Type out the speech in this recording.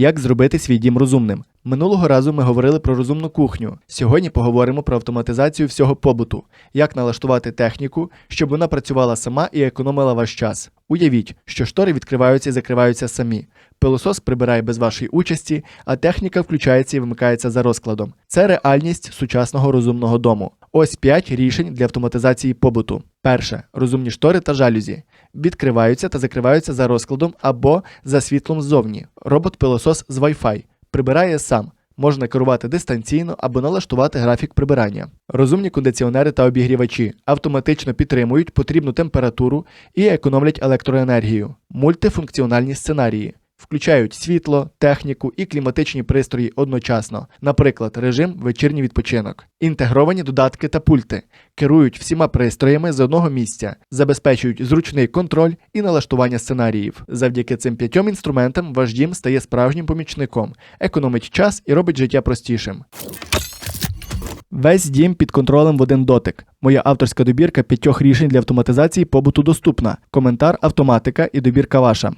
Як зробити свій дім розумним? Минулого разу ми говорили про розумну кухню. Сьогодні поговоримо про автоматизацію всього побуту, як налаштувати техніку, щоб вона працювала сама і економила ваш час. Уявіть, що штори відкриваються і закриваються самі. Пилосос прибирає без вашої участі, а техніка включається і вимикається за розкладом. Це реальність сучасного розумного дому. Ось 5 рішень для автоматизації побуту. Перше розумні штори та жалюзі. Відкриваються та закриваються за розкладом або за світлом ззовні. Робот-пилосос з Wi-Fi прибирає сам. Можна керувати дистанційно або налаштувати графік прибирання. Розумні кондиціонери та обігрівачі автоматично підтримують потрібну температуру і економлять електроенергію. Мультифункціональні сценарії включають світло, техніку і кліматичні пристрої одночасно, наприклад, режим вечірній відпочинок. Інтегровані додатки та пульти керують всіма пристроями з одного місця, забезпечують зручний контроль і налаштування сценаріїв. Завдяки цим п'ятьом інструментам ваш дім стає справжнім помічником, економить час і робить життя простішим. Весь дім під контролем в один дотик. Моя авторська добірка п'ятьох рішень для автоматизації побуту доступна. Коментар, автоматика і добірка ваша.